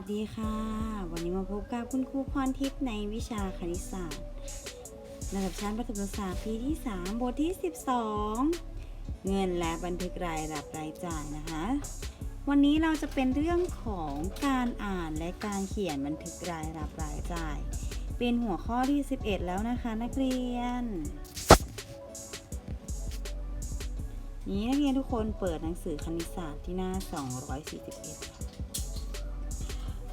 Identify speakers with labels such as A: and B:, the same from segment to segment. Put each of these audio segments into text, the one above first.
A: วัสดีค่ะ วันนี้มาพบกับคุณครูพรทิพย์ในวิชาคณิตศาสตร์ระดับชั้นประถมศึกษาปีที่ 3 บทที่ 12 เงินและบันทึกรายรับรายจ่ายนะคะ วันนี้เราจะเป็นเรื่องของการอ่านและการเขียนบันทึกรายรับรายจ่าย เป็นหัวข้อที่ 11 แล้วนะคะนักเรียน นี้นักเรียนทุกคนเปิดหนังสือคณิตศาสตร์ที่หน้า 241ค่ะ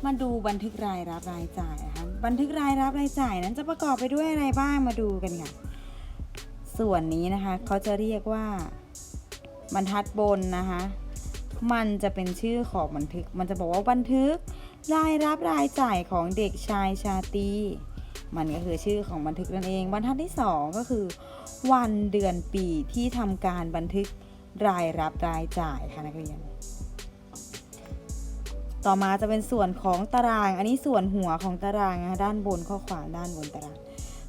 A: มาดูบันทึกรายรับรายจ่ายนะคะบันทึกรายรับรายจ่ายนั้นจะประกอบไปด้วยอะไรบ้างมาดูกันค่ะ ส่วนนี้นะคะเขาจะเรียกว่าบรรทัดบนนะคะมันจะเป็นชื่อของบันทึก มันจะบอกว่าบันทึกรายรับรายจ่ายของเด็กชายชาตีมันก็คือชื่อของบันทึกนั่นเองบรรทัดที่สองก็คือ วันเดือนปีที่ทำการบันทึกรายรับรายจ่ายค่ะนักเรียน ต่อมาจะเป็นส่วนของตาราง อันนี้ส่วนหัวของตารางนะคะด้านบนข้อความด้านบนตาราง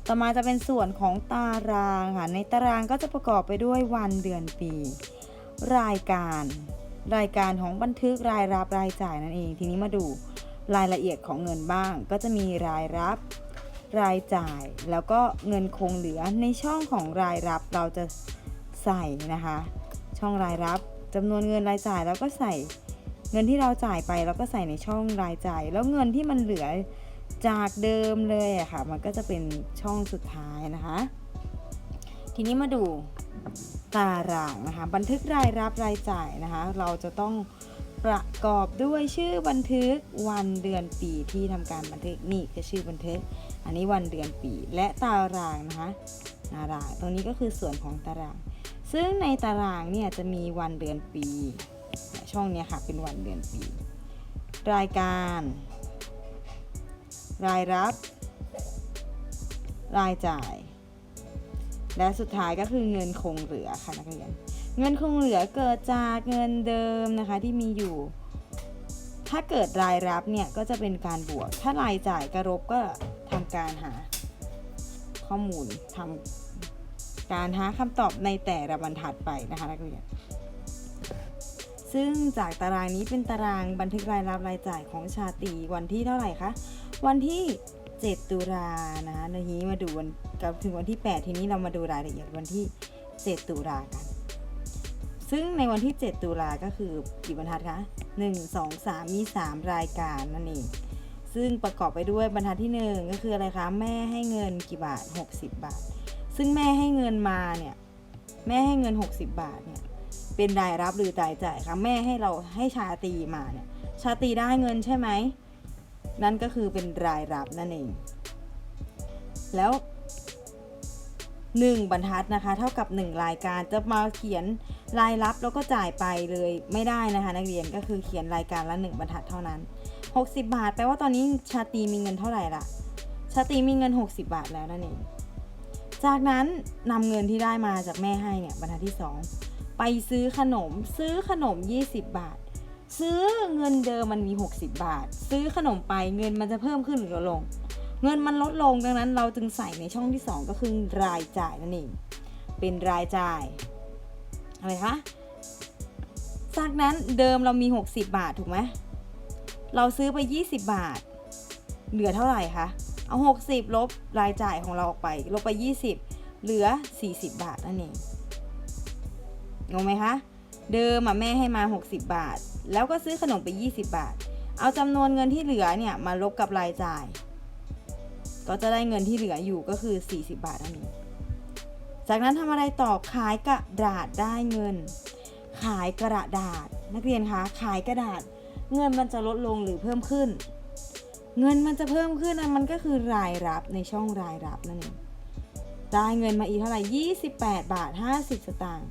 A: ต่อมาจะเป็นส่วนของตารางค่ะในตารางก็จะประกอบไปด้วยวันเดือนปี รายการ รายการของบันทึกรายรับรายจ่ายนั่นเอง ทีนี้มาดูรายละเอียดของเงินบ้าง ก็จะมีรายรับ รายจ่าย แล้วก็เงินคงเหลือในช่องของรายรับเราจะใส่นะคะ ช่องรายรับจำนวนเงินรายจ่ายแล้วก็ใส่ เงินที่เราจ่ายไปแล้วก็ใส่ในช่องรายจ่าย แล้วเงินที่มันเหลือจากเดิมเลยอะค่ะ มันก็จะเป็นช่องสุดท้ายนะคะ ทีนี้มาดูตารางนะคะ บันทึกรายรับรายจ่ายนะคะ เราจะต้องประกอบด้วยชื่อบันทึกวันเดือนปีที่ทำการบันทึกนี่คือชื่อบันทึก อันนี้วันเดือนปีและตารางนะคะตารางตรงนี้ก็คือส่วนของตาราง ซึ่งในตารางเนี่ยจะมีวันเดือนปี ช่องนี้ค่ะเป็นวันเดือนปี รายการ รายรับ รายจ่าย และสุดท้ายก็คือเงินคงเหลือค่ะนักเรียน เงินคงเหลือเกิดจากเงินเดิมนะคะที่มีอยู่ ถ้าเกิดรายรับเนี่ยก็จะเป็นการบวก ถ้ารายจ่ายกระลบก็ทำการหาข้อมูลทำการหาคำตอบในแต่ละบรรทัดไปนะคะนักเรียน ซึ่งจากตารางนี้เป็นตารางบันทึกรายรับรายจ่ายของชาตรีวันที่เท่าไหร่คะ วันที่ 7 ตุลานะทีนี้มาดูวันกับถึงวันที่ 8 ทีนี้เรามาดูรายละเอียดวันที่ 7 ตุลากัน ซึ่งในวันที่ 7 ตุลาก็คือกี่บรรทัดคะ 1 2 3 มี 3 รายการนั่นเอง ซึ่งประกอบไปด้วยบรรทัดที่ 1 ก็คืออะไรคะ แม่ให้เงินกี่บาท 60 บาท ซึ่งแม่ให้เงินมาเนี่ย แม่ให้เงิน 60 บาทเนี่ย เป็นรายรับหรือรายจ่ายคะแม่ให้เราให้ชาตีมาเนี่ยชาตีได้เงินใช่ไหมนั่นก็คือเป็นรายรับนั่นเอง แล้ว 1 บรรทัดนะคะ เท่ากับ 1 รายการจะมาเขียนรายรับแล้วก็จ่ายไปเลยไม่ได้นะคะ นักเรียนก็คือเขียนรายการละ 1 บรรทัดเท่านั้น 60 บาทแปลว่าตอนนี้ชาตีมีเงินเท่าไหร่ละชาตีมีเงิน 60 บาทแล้วนั่นเองจากนั้นนำเงินที่ได้มาจากแม่ให้เนี่ยบรรทัดที่ 2 ไปซื้อขนม ซื้อขนม 20 บาท ซื้อเงินเดิมมันมี 60 บาท ซื้อขนมไปเงินมันจะเพิ่มขึ้นหรือลดลง เงินมันลดลงดังนั้นเราจึงใส่ในช่องที่ 2 ก็คือรายจ่ายนั่นเองเป็นรายจ่ายอะไรคะจากนั้นเดิมเรามี 60 บาทถูกไหมเราซื้อไป 20 บาท เหลือเท่าไหร่คะเอา 60 ลบรายจ่ายของเราออกไป ลบไป 20 เหลือ 40 บาทนั่นเอง งงไหมคะเดิมอะแม่ให้มา 60 บาท แล้วก็ซื้อขนมไป 20 บาท เอาจำนวนเงินที่เหลือเนี่ยมาลบกับรายจ่าย ก็จะได้เงินที่เหลืออยู่ก็คือ 40 บาทนั่นเองจากนั้นทำอะไรต่อขายกระดาษได้เงิน ขายกระดาษ นักเรียนคะขายกระดาษ เงินมันจะลดลงหรือเพิ่มขึ้น เงินมันจะเพิ่มขึ้นนะมันก็คือรายรับในช่องรายรับนั่นเองได้เงินมาอีกเท่าไหร่28 บาท 50 สตางค์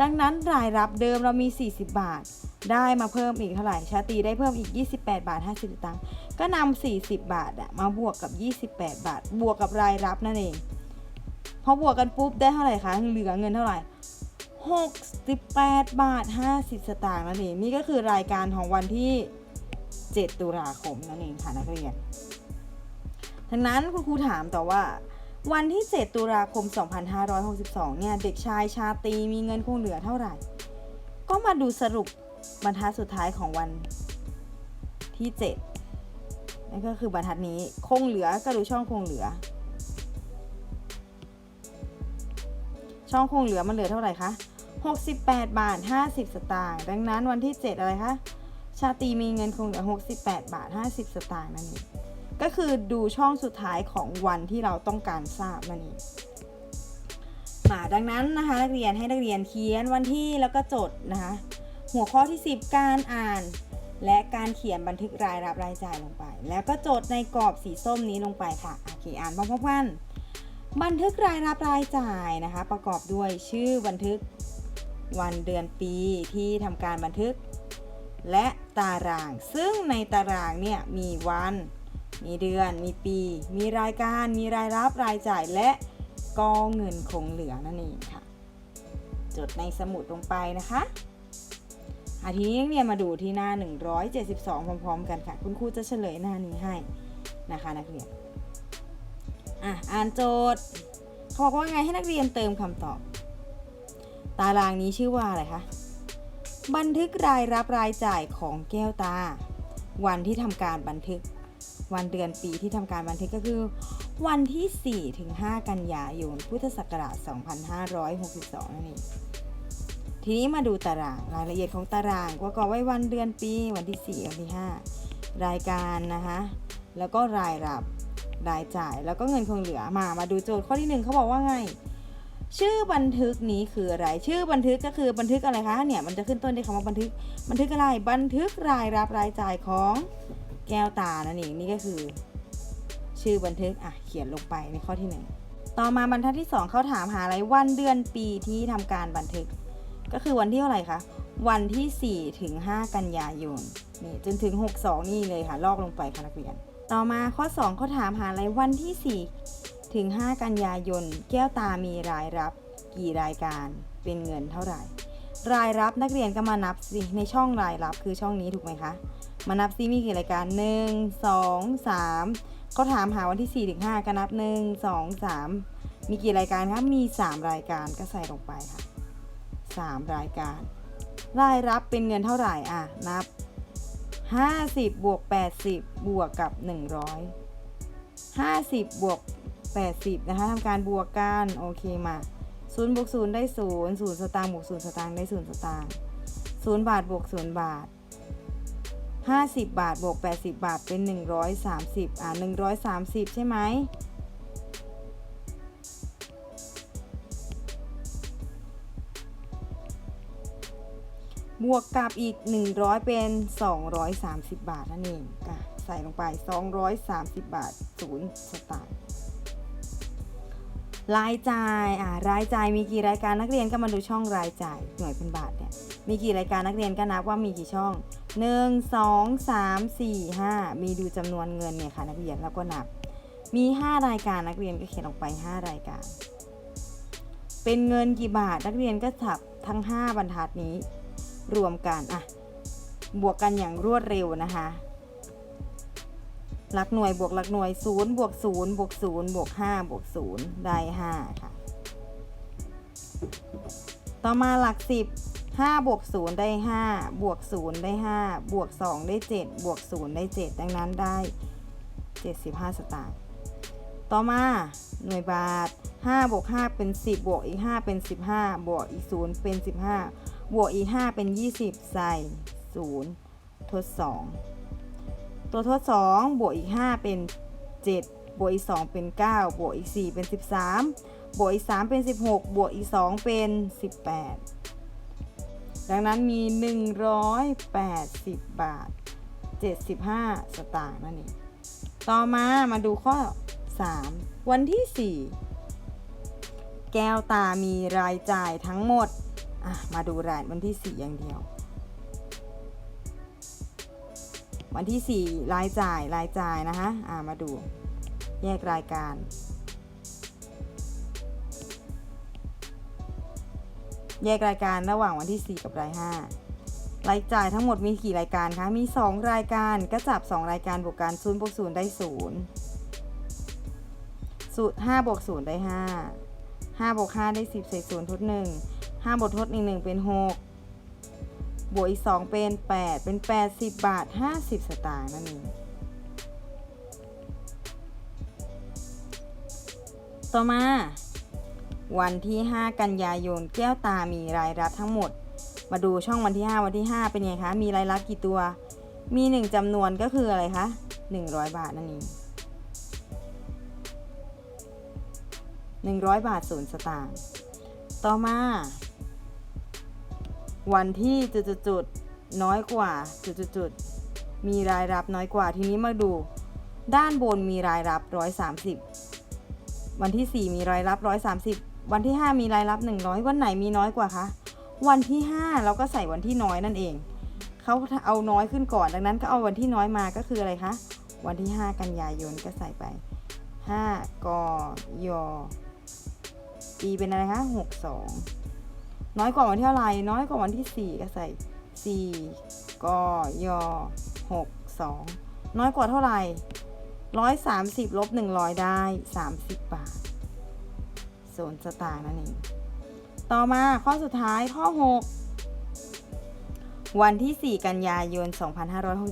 A: ดังนั้นรายรับเดิมเรามี 40 บาท ได้มาเพิ่มอีกเท่าไหร่ชาตีได้เพิ่มอีก 28 บาท 50สตางค์ก็นำ40 บาทอะมาบวกกับ 28 บาท บวกกับรายรับนั่นเองพอบวกกันปุ๊บได้เท่าไหร่คะเหลือเงินเท่าไหร่68 บาท 50 สตางค์นั่นเองนี่ก็คือรายการของวันที่ 7 ตุลาคมนั่นเองค่ะนักเรียนทั้งนั้นคุณครูถามต่อว่า วันที่ 7 ตุลาคม 2562 เนี่ย เด็กชายชาตีมีเงินคงเหลือเท่าไหร่ ก็มาดูสรุปบรรทัดสุดท้ายของวันที่ 7 นั่นก็คือบรรทัดนี้ คงเหลือก็ดูช่องคงเหลือ ช่องคงเหลือมันเหลือเท่าไหร่คะ 68 บาท 50 สตางค์ ดังนั้นวันที่ 7 อะไรคะ ชาตีมีเงินคงเหลือ 68 บาท 50 สตางค์นั่นเอง ก็คือดูช่องสุดท้ายของวันที่เราต้องการทราบนั่นเองมาดังนั้นนะคะนักเรียนให้นักเรียนเขียนวันที่แล้วก็จดนะคะหัวข้อที่ 10 การอ่าน และการเขียนบันทึกรายรับรายจ่ายลงไป แล้วก็จดในกรอบสีส้มนี้ลงไปค่ะโอเคอ่านพร้อมๆกันบันทึกรายรับรายจ่ายนะคะ ประกอบด้วยชื่อบันทึกวันเดือนปีที่ทำการบันทึก และตาราง ซึ่งในตารางเนี่ยมีวัน มีเดือน มีปี มีรายการ มีรายรับรายจ่ายและกองเงินคงเหลือนั่นเองค่ะ จดในสมุดลงไปนะคะอาทีนี้เรียนมาดูที่หน้า 172 พร้อม ๆ กันค่ะ คุณครูจะเฉลยหน้านี้ให้นะคะนักเรียน อะ อ่านโจทย์เขาบอกว่าไงให้นักเรียนเติมคำตอบ ตารางนี้ชื่อว่าอะไรคะ บันทึกรายรับรายจ่ายของแก้วตา วันที่ทำการบันทึก วันเดือนปีที่ทำการบันทึกก็คือ วันที่ 4 ถึง 5 กันยายนพุทธศักราช 2562 นั่นเองทีนี้มาดูตารางรายละเอียดของตารางประกอบไว้วันเดือนปี วันที่ 4 วันที่ 5 รายการนะคะแล้วก็รายรับรายจ่ายแล้วก็เงินคงเหลือมามาดูโจทย์ข้อที่ 1เขาบอกว่าไง ชื่อบันทึกนี้คืออะไร ชื่อบันทึกก็คือบันทึกอะไรคะเนี่ยมันจะขึ้นต้นด้วยคำว่าบันทึกบันทึกอะไรบันทึกรายรับรายจ่ายของ แก้วตานั่นเองนี่ก็คือ ชื่อบันทึกอะเขียนลงไปในข้อที่ 1 ต่อมาบรรทัดที่ 2 เขาถามหาอะไรวันเดือนปีที่ทำการบันทึก ก็คือวันที่เท่าไหร่คะวันที่4ถึง5กันยายนนี่จนถึง 62 นี่เลยค่ะ ลอกลงไปค่ะนักเรียน ต่อมาข้อ 2 เขาถามหาอะไรวันที่ 4 ถึง 5 กันยายน แก้วตามีรายรับ กี่รายการเป็นเงินเท่าไหร่ รายรับนักเรียนก็มานับสิในช่องรายรับคือช่องนี้ถูกไหมคะมานับซิมีกี่รายการ 1 2 3เขาถามหาวันที่ 4 ถึง 5 ก็นับ 1 2 3 มีกี่รายการคะมี 3 รายการก็ใส่ลงไปค่ะ 3 รายการ รายรับเป็นเงินเท่าไหร่อะ นับ 50 บวก 80 บวกกับ 100 50 บวก 80 นะคะทำการบวกกัน โอเคมา ศูนย์บวกศูนย์ได้ศูนย์ศูนย์สตางค์บวกศูนย์สตางค์ได้ศูนย์สตางค์ศูนย์บาทบวกศูนย์บาทห้าสิบบาทบวกแปดสิบบาทเป็นหนึ่งร้อยสามสิบอ่าหนึ่งร้อยสามสิบใช่ไหมบวกกับอีก 100 เป็น 230 บาทนั่นเองใส่ลงไป 230 บาทศูนย์สตางค์ รายจ่ายอ่ารายจ่ายมีกี่รายการนักเรียนก็มาดูช่องรายจ่ายหน่วยเป็นบาทเนี่ยมีกี่รายการนักเรียนก็นับว่ามีกี่ช่อง 1 2 3 4 5 มีดูจำนวนเงินเนี่ยค่ะนักเรียนแล้วก็นับ มี 5 รายการนักเรียนก็เขียนลงไป 5 รายการ เป็นเงินกี่บาทนักเรียนก็ถับทั้ง 5 บรรทัดนี้ รวมกันอะบวกกันอย่างรวดเร็วนะคะ หลักหน่วยบวกหลักหน่วย0บวก0บวก0บวก5บวก0ได้5ค่ะต่อมาหลัก 10 5บวก0ได้ 5 บวก0ได้ 5 บวก 2 ได้ 7 บวก 0 ได้ 7 ดังนั้นได้ 75 สตางค์ต่อมาหน่วยบาท 5 บวก 5 เป็น 10 บวกอีก 5 เป็น 15 บวกอีก 0 เป็น 15 บวกอีก 5 เป็น 20 ใส่ 0 ทด 2 ตัวทด 2 บวกอีก 5 เป็น 7 บวกอีก 2 เป็น 9 บวกอีก 4 เป็น 13 บวกอีก 3 เป็น 16 บวกอีก 2 เป็น 18 ดังนั้นมี 180 บาท 75 สตางค์นั่นเอง ต่อมามาดูข้อ 3 วันที่ 4 แก้วตามีรายจ่ายทั้งหมด มาดูรายวันที่ 4 อย่างเดียว วันที่ 4 รายจ่ายรายจ่ายนะคะามาดูแยกรายการแยกรายการระหว่างวันที่ 4 กับราย 5 รายจ่ายทั้งหมดมีกี่รายการคะ มี 2 รายการก็จับ 2 รายการบวกกัน0บวก0ได้0สูตร5บวก0ได้ 5 5บวก5ได้ 10 ใส่0ทด 1 5บวกทดอีก1เป็น 6 บวกอีก 2 เป็น 8 เป็น 80 บาท 50 สตางค์นั่นเอง ต่อมา วันที่ 5 กันยายน แก้วตามีรายรับทั้งหมด มาดูช่องวันที่ 5 วันที่ 5 เป็นไงคะ มีรายรับกี่ตัว มี 1 จำนวนก็คืออะไรคะ 100 บาทนั่นเอง100 บาทศูนย์สตางค์ ต่อมา วันที่จุดๆน้อยกว่าจุดๆๆมีรายรับน้อยกว่าทีนี้มาดู ด้านบนมีรายรับ 130 วันที่ 4 มีรายรับ 130 วันที่ 5 มีรายรับ 100 วันไหนมีน้อยกว่าคะวันที่ 5 เราก็ใส่วันที่น้อยนั่นเองเขาเอาน้อยขึ้นก่อน ดังนั้นก็เอาวันที่น้อยมาก็คืออะไรคะวันที่ 5 กันยายนก็ใส่ไป 5กยปีเป็นอะไรคะ62 น้อยกว่าวันที่เท่าไหร่น้อยกว่าวันที่ 4 ก็ใส่ 4กย62 น้อยกว่าเท่าไหร่ 130ลบ100 ได้ 30 บาทโซนสตางค์นั่นเอง ต่อมาข้อสุดท้ายข้อ 6 วันที่ 4 กันยายน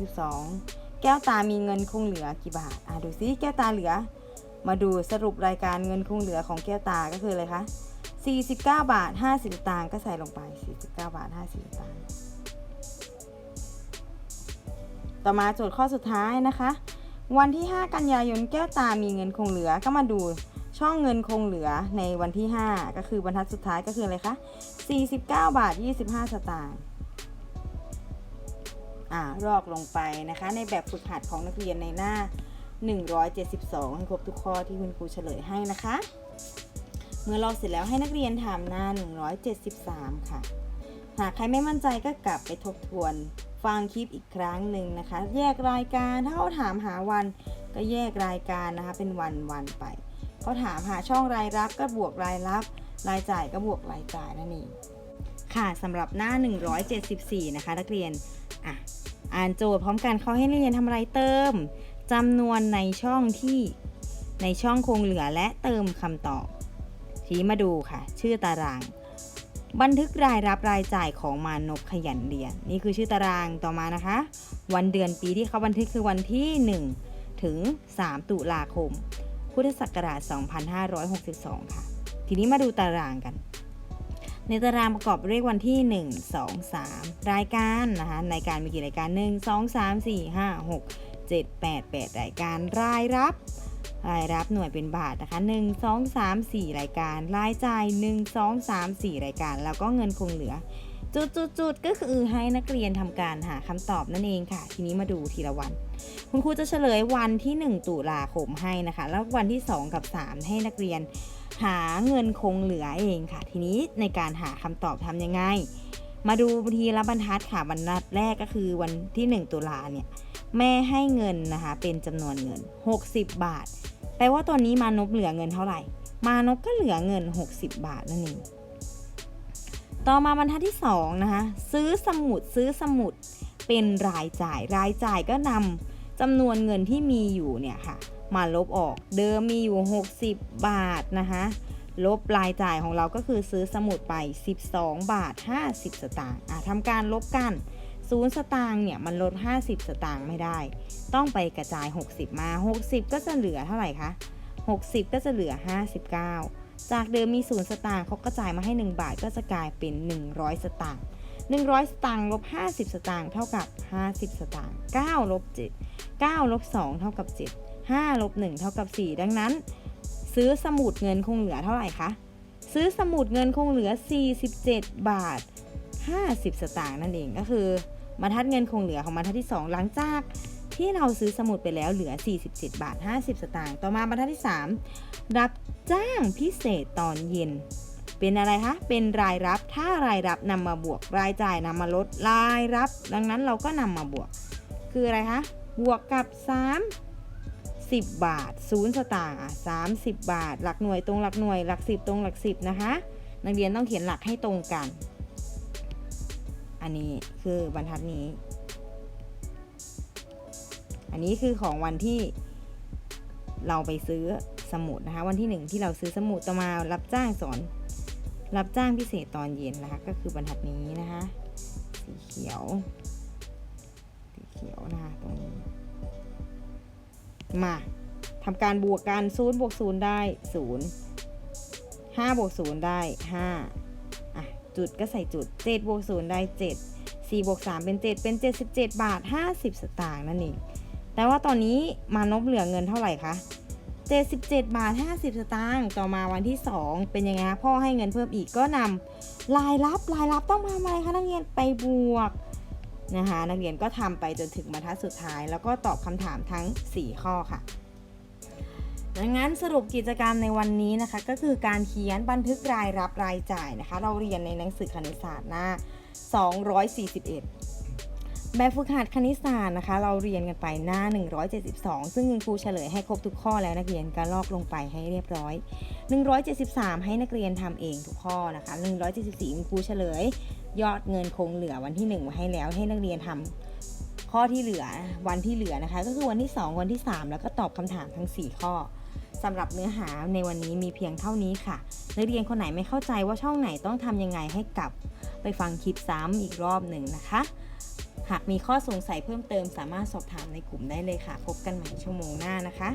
A: 2562 แก้วตามีเงินคงเหลือกี่บาท อะดูซิแก้วตาเหลือ มาดูสรุปรายการเงินคงเหลือของแก้วตาก็คืออะไรคะ 49 บาท 50สตางค์ก็ใส่ลงไป 49 บาท 50สตางค์ต่อมาโจทย์ข้อสุดท้ายนะคะ วันที่ 5 กันยายนแก้วตามีเงินคงเหลือก็มาดูช่องเงินคงเหลือในวันที่ 5 ก็คือบรรทัดสุดท้ายก็คืออะไรคะ 49 บาท 25 สตางค์อ่ารอกลงไปนะคะ ในแบบฝึกหัดของนักเรียนในหน้า 172 ให้ครบทุกข้อที่คุณครูเฉลยให้นะคะ มื่อลอกเสร็จแล้วให้นักเรียนทำหน้า 173 ค่ะ หากใครไม่มั่นใจก็กลับไปทบทวน ฟังคลิปอีกครั้งหนึ่งนะคะ แยกรายการถ้าเขาถามหาวันก็แยกรายการนะคะ เป็นวันวันไปเขาถามหาช่องรายรับก็บวกรายรับ รายจ่ายก็บวกรายจ่ายนั่นเองค่ะสำหรับหน้า 174 นะคะ นักเรียนอะอ่านโจทย์พร้อมกันเขาให้นักเรียนทำอะไรเติมจำนวนในช่องที่ในช่องคงเหลือและเติมคำตอบ ทีนี้มาดูค่ะ ชื่อตาราง บันทึกรายรับรายจ่ายของมานพขยันเรียน นี่คือชื่อตารางต่อมานะคะ วันเดือนปีที่เขาบันทึกคือวันที่ 1 ถึง 3 ตุลาคม พุทธศักราช 2562 ค่ะ ทีนี้มาดูตารางกัน ในตารางประกอบด้วยวันที่ 1 2 3 รายการนะคะรายการมีกี่รายการ 1 2 3 4 5 6 7 8 8 รายการรายรับ รายรับหน่วยเป็นบาทนะคะ1 2 3 4 รายการ รายจ่าย 1 2 3 4 รายการ แล้วก็เงินคงเหลือ จุดจุดจุดก็คือให้นักเรียนทำการหาคำตอบนั่นเองค่ะ ทีนี้มาดูทีละวัน คุณครูจะเฉลยวันที่ 1 ตุลาคมให้นะคะ แล้ววันที่ 2 กับ 3 ให้นักเรียน หาเงินคงเหลือเองค่ะ ทีนี้ในการหาคำตอบทำยังไง มาดูทีละบรรทัดค่ะบรรทัดแรกก็คือวันที่ 1 ตุลาเนี่ย แม่ให้เงินนะคะเป็นจำนวนเงิน 60 บาท แปลว่าตอนนี้มานพเหลือเงินเท่าไหร่ มานพก็เหลือเงิน 60 บาทนั่นเอง ต่อมาบรรทัดที่2นะคะซื้อสมุดซื้อสมุดเป็นรายจ่าย รายจ่ายก็นำจำนวนเงินที่มีอยู่เนี่ยค่ะมาลบออก เดิมมีอยู่ 60 บาทนะคะลบรายจ่ายของเราก็คือซื้อสมุดไป 12 บาท 50 สตางค์ทำการลบกัน ศูนย์สตางค์เนี่ยมันลด 50 สตางค์ไม่ได้ ต้องไปกระจาย 60 มา 60 ก็จะเหลือเท่าไหร่คะ 60 ก็จะเหลือ 59 จากเดิมมีศูนย์สตางค์เขากระจายมาให้ 1 บาทก็จะกลายเป็น 100 สตางค์100 สตางค์ลบ 50 สตางค์เท่ากับ 50 สตางค์9ลบ7 9ลบ2เท่ากับ 7 5ลบ1เท่ากับ 4 ดังนั้น ซื้อสมุดเงินคงเหลือเท่าไหร่คะ ซื้อสมุดเงินคงเหลือ 47 บาท 50 สตางค์นั่นเองก็คือ บรรทัดเงินคงเหลือของบรรทัดที่ 2 หลังจากที่เราซื้อสมุดไปแล้วเหลือ 47 บาท 50 สตางค์ ต่อมาบรรทัดที่ 3 รับจ้างพิเศษตอนเย็น เป็นอะไรคะ เป็นรายรับ ถ้ารายรับนำมาบวก รายจ่ายนำมาลด รายรับ ดังนั้นเราก็นำมาบวก คืออะไรคะ บวกกับ 3 10 บาท 0 สตางค์อะ30บาท หลักหน่วยตรงหลักหน่วย หลัก 10 ตรงหลัก 10 นะคะ นักเรียนต้องเขียนหลักให้ตรงกัน อันนี้คือบรรทัดนี้ อันนี้คือของวันที่เราไปซื้อสมุดนะคะ วันที่หนึ่งที่เราซื้อสมุดต่อมารับจ้างสอน รับจ้างพิเศษตอนเย็นนะคะ ก็คือบรรทัดนี้นะคะ สีเขียว สีเขียวนะคะตรงนี้ มาทำการบวกกันศูนย์บวกศูนย์ได้ศูนย์5บวก0ได้5อะ จุดก็ใส่จุด7บวก0ได้ 7 4บวก3เป็น 7 เป็น 77 บาท 50 สตางค์นั่นเองแต่ว่าตอนนี้มานพเหลือเงินเท่าไหร่คะ77 บาท 50 สตางค์ต่อมาวันที่ 2 เป็นยังไงคะพ่อให้เงินเพิ่มอีกก็นำรายรับรายรับต้องทำอะไรคะนักเรียนไปบวกนะคะนักเรียนก็ทำไปจนถึงบรรทัดสุดท้าย แล้วก็ตอบคำถามทั้ง 4 ข้อค่ะ ดังนั้นสรุปกิจกรรมในวันนี้นะคะ ก็คือการเขียนบันทึกรายรับรายจ่ายนะคะ เราเรียนในหนังสือคณิตศาสตร์หน้า 241 แบบฝึกหัดคณิตศาสตร์นะคะ เราเรียนกันไปหน้า 172 ซึ่งคุณครูเฉลยให้ครบทุกข้อแล้วนักเรียนก็ลอกลงไปให้เรียบร้อย 173 ให้นักเรียนทำเองทุกข้อนะคะ 174คุณครูเฉลย ยอดเงินคงเหลือวันที่1มาให้แล้วให้นักเรียนทำข้อที่เหลือวันที่เหลือนะคะ ก็คือวันที่ 2 วันที่ 3 แล้วก็ตอบคำถามทั้ง 4 ข้อ สำหรับเนื้อหาในวันนี้มีเพียงเท่านี้ค่ะ นักเรียนคนไหนไม่เข้าใจว่าช่องไหนต้องทำยังไงให้กลับ ไปฟังคลิปซ้ำอีกรอบหนึ่งนะคะ หากมีข้อสงสัยเพิ่มเติมสามารถสอบถามในกลุ่มได้เลยค่ะ พบกันใหม่ชั่วโมงหน้านะคะ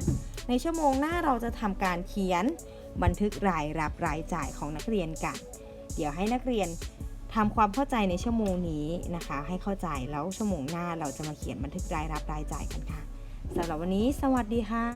A: ในชั่วโมงหน้าเราจะทำการเขียนบันทึกรายรับรายจ่ายของนักเรียนกัน เดี๋ยวให้นักเรียนทำความเข้าใจในชั่วโมงนี้นะคะ ให้เข้าใจแล้วชั่วโมงหน้าเราจะมาเขียนบันทึกรายรับรายจ่ายกันค่ะสำหรับวันนี้ สวัสดีค่ะ